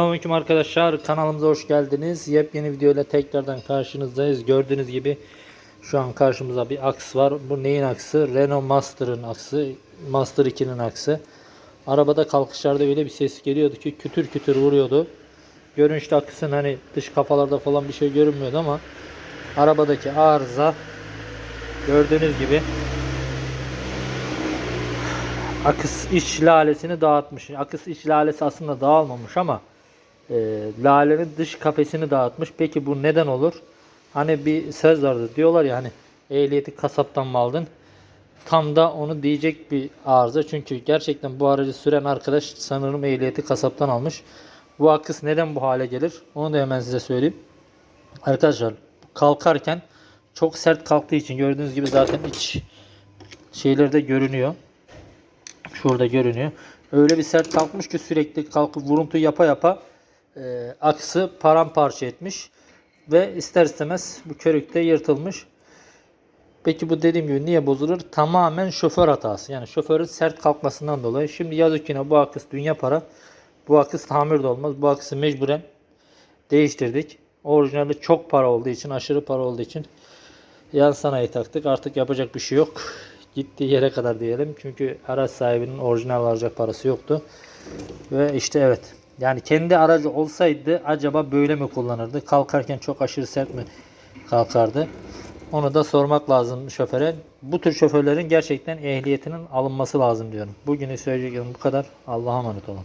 Selamünaleyküm arkadaşlar kanalımıza hoş geldiniz. Yepyeni video ile tekrardan karşınızdayız. Gördüğünüz gibi şu an karşımıza bir aks var. Bu neyin aksı? Renault Master'ın aksı. Master 2'nin aksı. Arabada kalkışlarda öyle bir ses geliyordu ki kütür kütür vuruyordu. Görünüşte aksın hani dış kafalarda falan bir şey görünmüyordu ama arabadaki arıza gördüğünüz gibi akıs iç lalesini dağıtmış. Akıs iç lalesi aslında dağılmamış ama e, lalenin dış kafesini dağıtmış. Peki bu neden olur? Hani bir söz vardı diyorlar ya hani ehliyeti kasaptan mı aldın? Tam da onu diyecek bir arıza. Çünkü gerçekten bu aracı süren arkadaş sanırım ehliyeti kasaptan almış. Bu akıs neden bu hale gelir? Onu da hemen size söyleyeyim. Arkadaşlar kalkarken çok sert kalktığı için gördüğünüz gibi zaten iç şeyleri de görünüyor. Şurada görünüyor. Öyle bir sert kalkmış ki sürekli kalkıp vuruntu yapa yapa e, aksı paramparça etmiş. Ve ister istemez bu körükte yırtılmış. Peki bu dediğim gibi niye bozulur? Tamamen şoför hatası. Yani şoförün sert kalkmasından dolayı. Şimdi yazık yine bu akıs dünya para. Bu akıs tamir de olmaz. Bu akısı mecburen değiştirdik. Orijinali çok para olduğu için, aşırı para olduğu için yan sanayi taktık. Artık yapacak bir şey yok. Gittiği yere kadar diyelim. Çünkü araç sahibinin orijinal alacak parası yoktu. Ve işte evet. Yani kendi aracı olsaydı acaba böyle mi kullanırdı? Kalkarken çok aşırı sert mi kalkardı? Onu da sormak lazım şoföre. Bu tür şoförlerin gerçekten ehliyetinin alınması lazım diyorum. Bugünü söyleyeceklerim bu kadar. Allah'a emanet olun.